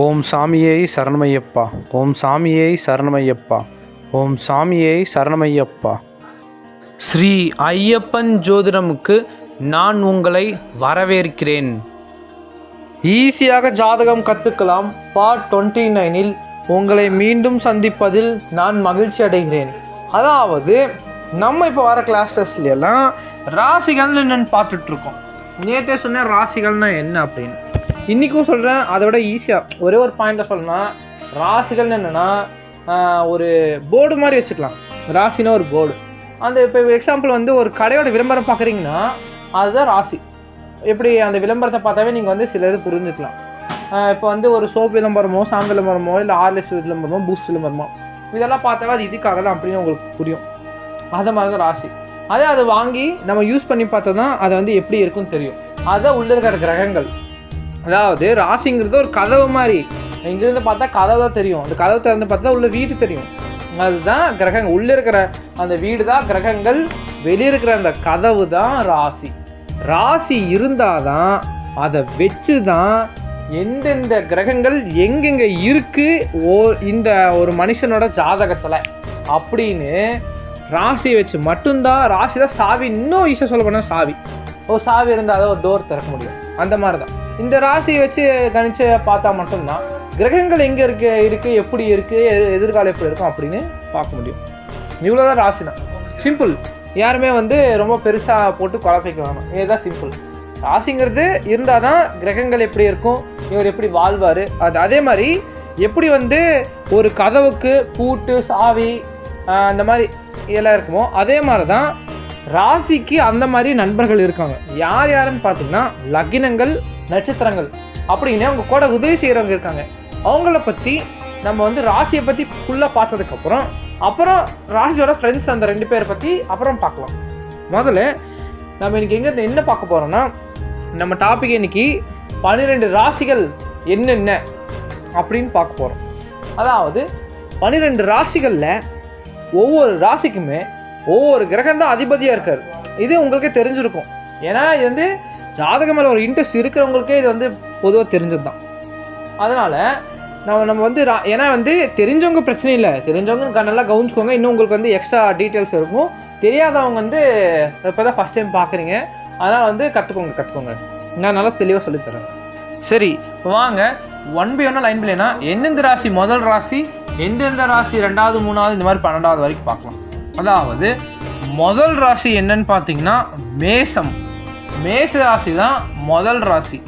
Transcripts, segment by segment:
ஓம் சாமியை சரணமையப்பா. ஓம் சாமியை சரணமையப்பா. ஓம் சாமியை சரணமையப்பா. ஸ்ரீ ஐயப்பன் ஜோதிடமுக்கு நான் உங்களை வரவேற்கிறேன். ஈஸியாக ஜாதகம் கற்றுக்கலாம் பார்ட் டுவெண்ட்டி நைனில் உங்களை மீண்டும் சந்திப்பதில் நான் மகிழ்ச்சி அடைகிறேன். அதாவது நம்ம இப்போ வர கிளாஸ் ராசிகள்னு என்னென்னு பார்த்துட்ருக்கோம் நேற்றே சொன்னேன் ராசிகள்னால் என்ன அப்படின்னு. இன்றைக்கும் சொல்கிறேன் அதை விட ஈஸியாக ஒரே ஒரு பாயிண்ட்டை சொல்லணும்னா ராசிகள்னு என்னென்னா ஒரு போர்டு மாதிரி வச்சுக்கலாம். ராசினா ஒரு போர்டு அந்த இப்போ எக்ஸாம்பிள் வந்து ஒரு கடையோட விளம்பரம் பார்க்குறீங்கன்னா அதுதான் ராசி. எப்படி அந்த விளம்பரத்தை பார்த்தாவே நீங்கள் வந்து சில இது புரிஞ்சுக்கலாம். இப்போ வந்து ஒரு சோப் விளம்பரமோ சாம் விளம்பரமோ இல்லை ஆர்லெஸ் விளம்பரமோ பூஸ்ட் விளம்பரமோ இதெல்லாம் பார்த்தாவே அது இதுக்காக தான் அப்படின்னு உங்களுக்கு புரியும். அது மாதிரி தான் ராசி. அதே அதை வாங்கி நம்ம யூஸ் பண்ணி பார்த்தா தான் அது வந்து எப்படி இருக்குன்னு தெரியும். அதுதான் உள்ள இருக்கிற கிரகங்கள். அதாவது ராசிங்கிறது ஒரு கதவு மாதிரி. இங்கேருந்து பார்த்தா கதவு தான் தெரியும். அந்த கதவு திறந்து பார்த்தா உள்ள வீடு தெரியும். அதுதான் கிரகங்கள் உள்ளே இருக்கிற அந்த வீடு தான் கிரகங்கள். வெளியே இருக்கிற அந்த கதவு தான் ராசி. ராசி இருந்தால் தான் அதை வச்சு தான் எந்தெந்த கிரகங்கள் எங்கெங்கே இருக்குது ஓ இந்த ஒரு மனுஷனோட ஜாதகத்தில். அப்படின்னு ராசியை வச்சு மட்டும்தான் ராசி தான் சாவி. இன்னும் ஈஸியாக சொல்ல போனால் சாவி. ஒரு சாவி இருந்தால் அதை ஒரு டோர் திறக்க முடியும். அந்த மாதிரி தான் இந்த ராசியை வச்சு கணிச்சு பார்த்தா மட்டும்தான் கிரகங்கள் எங்கே இருக்கு இருக்குது எப்படி இருக்குது எது- எதிர்காலம் எப்படி இருக்கும் அப்படின்னு பார்க்க முடியும். இவ்வளோதான் ராசி தான். சிம்பிள் யாருமே வந்து ரொம்ப பெருசாக போட்டு குழப்பிக்க வேணும். இதுதான் சிம்பிள் ராசிங்கிறது இருந்தால் தான் கிரகங்கள் எப்படி இருக்கும் இவர் எப்படி வாழ்வார். அது அதே மாதிரி எப்படி வந்து ஒரு கதவுக்கு பூட்டு சாவி அந்த மாதிரி எல்லாம் இருக்குமோ அதே மாதிரி தான் ராசிக்கு அந்த மாதிரி நண்பர்கள் இருக்காங்க. யார் யாருன்னு பார்த்தீங்கன்னா லக்கினங்கள் நட்சத்திரங்கள் அப்படின்னு அவங்க கூட உதவி செய்கிறவங்க இருக்காங்க. அவங்கள பற்றி நம்ம வந்து ராசியை பற்றி ஃபுல்லாக பார்த்ததுக்கப்புறம் அப்புறம் ராசியோட ஃப்ரெண்ட்ஸ் அந்த ரெண்டு பேரை பற்றி அப்புறம் பார்க்கலாம். முதல்ல நம்ம இன்னைக்கு எங்கே என்ன பார்க்க போகிறோம்னா நம்ம டாபிக் இன்னைக்கு பன்னிரெண்டு ராசிகள் என்னென்ன அப்படின்னு பார்க்க போகிறோம் அதாவது பன்னிரெண்டு ராசிகளில் ஒவ்வொரு ராசிக்குமே ஒவ்வொரு கிரகம் தான் அதிபதியாக இருக்கார். இது உங்களுக்கே தெரிஞ்சிருக்கும். ஏன்னா இது வந்து ஜாதகம் மேலே ஒரு இன்ட்ரெஸ்ட் இருக்கிறவங்களுக்கே இது வந்து பொதுவாக தெரிஞ்சது தான் அதனால் நம்ம நம்ம வந்து ரா- ஏன்னா வந்து தெரிஞ்சவங்க பிரச்சனை இல்லை. தெரிஞ்சவங்க க- நல்லா கவனிச்சுக்கோங்க. இன்னும் உங்களுக்கு வந்து எக்ஸ்ட்ரா டீட்டெயில்ஸ் இருக்கும். தெரியாதவங்க வந்து இப்போ தான் ஃபஸ்ட் டைம் பார்க்குறீங்க அதனால் வந்து கற்றுக்கோங்க கற்றுக்கோங்க நான் நல்லா தெளிவாக சொல்லித்தரேன் சரி வாங்க. ஒன் பை ஒன்னாக லைன் பிள்ளைனா எந்தெந்த ராசி முதல் ராசி எந்தெந்த ராசி ரெண்டாவது மூணாவது இந்த மாதிரி பன்னெண்டாவது வரைக்கும் பார்க்கலாம். அதாவது முதல் ராசி என்னன்னு பார்த்தீங்கன்னா மேசம். மேஷ ராசி தான் முதல் ராசி.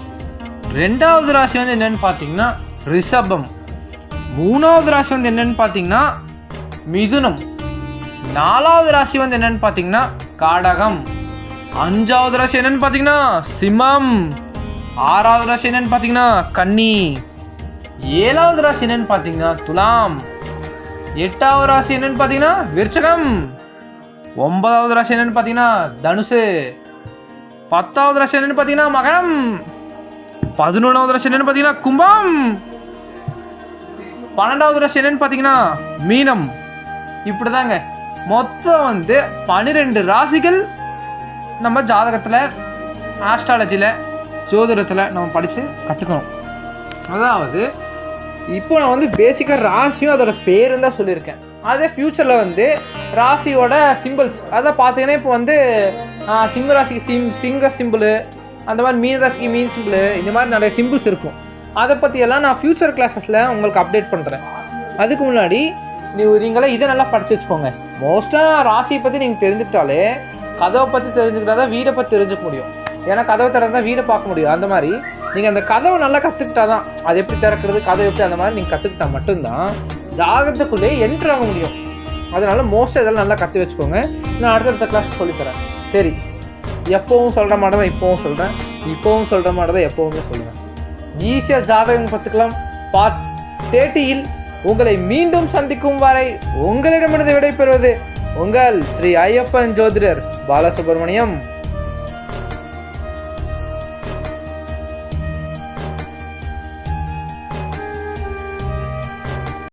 ரெண்டாவது ராசி வந்து என்னன்னு பார்த்தீங்கன்னா ரிஷபம். மூணாவது ராசி வந்து என்னன்னு பார்த்தீங்கன்னா மிதுனம். நாலாவது ராசி வந்து என்னன்னு பார்த்தீங்கன்னா காடகம். அஞ்சாவது ராசி என்னன்னு பார்த்தீங்கன்னா சிம்மம். ஆறாவது ராசி என்னன்னு பார்த்தீங்கன்னா கன்னி. ஏழாவது ராசி என்னன்னு பார்த்தீங்கன்னா துலாம். எட்டாவது ராசி என்னன்னு பார்த்தீங்கன்னா விருச்சகம். ஒன்பதாவது ராசி என்னன்னு பார்த்தீங்கன்னா தனுசு. பத்தாவது ராசி என்னன்னு பார்த்தீங்கன்னா மகரம். பதினொன்றாவது ராசி என்னன்னு பார்த்தீங்கன்னா கும்பம். பன்னெண்டாவது ராசி என்னன்னு பார்த்தீங்கன்னா மீனம். இப்படிதாங்க. மொத்தம் வந்து பன்னிரெண்டு ராசிகள் நம்ம ஜாதகத்தில் ஆஸ்ட்ராலஜியில் ஜோதிடத்தில் நம்ம படித்து கற்றுக்கணும் அதாவது இப்போ நான் வந்து பேசிக்காக ராசியும் அதோட பேருன்னு தான் சொல்லியிருக்கேன். அதே ஃப்யூச்சரில் வந்து ராசியோட சிம்பிள்ஸ் அதை பார்த்தீங்கன்னா இப்போ வந்து ஆஹ், சிம்ம ராசிக்கு சிம் சிங்க சிம்பிள் அந்த மாதிரி மீன ராசிக்கு மீன் சிம்பிள் இந்த மாதிரி நிறைய சிம்பிள்ஸ் இருக்கும். அதை பற்றியெல்லாம் நான் ஃப்யூச்சர் கிளாஸஸில் உங்களுக்கு அப்டேட் பண்ணுறேன் அதுக்கு முன்னாடி நீ நீங்களாம் இதை நல்லா படித்து வச்சுக்கோங்க. மோஸ்ட்டாக ராசியை பற்றி நீங்கள் தெரிஞ்சுக்கிட்டாலே கதவை பற்றி தெரிஞ்சுக்கிட்டா தான் வீடை பற்றி தெரிஞ்சுக்க முடியும். ஏன்னா கதவை திறந்தா வீடை பார்க்க முடியும். அந்த மாதிரி நீங்கள் அந்த கதவை நல்லா கற்றுக்கிட்டா தான் அது எப்படி திறக்கிறது கதவை எப்படி அந்த மாதிரி நீங்கள் கற்றுக்கிட்டா மட்டும்தான் ஜாகத்துக்குள்ளேயே என்ட்ரு ஆக முடியும். அதனால மோஸ்ட்டாக இதெல்லாம் நல்லா கற்று வச்சுக்கோங்க. நான் அடுத்தடுத்த கிளாஸ் சொல்லித்தரேன் சரி எப்போவும் சொல்கிற மாதிரி தான் இப்போவும் சொல்கிறேன் இப்போவும் சொல்கிற மாதிரி தான் எப்போவுமே சொல்கிறேன் ஈஸியாக ஜாதகம் பார்த்துக்கலாம் பார்ட் தேர்ட்டியில் உங்களை மீண்டும் சந்திக்கும் வரை உங்களிடமிருந்து விடைபெறுவது உங்கள் ஸ்ரீ ஐயப்பன் ஜோதிடர் பாலசுப்ரமணியம்.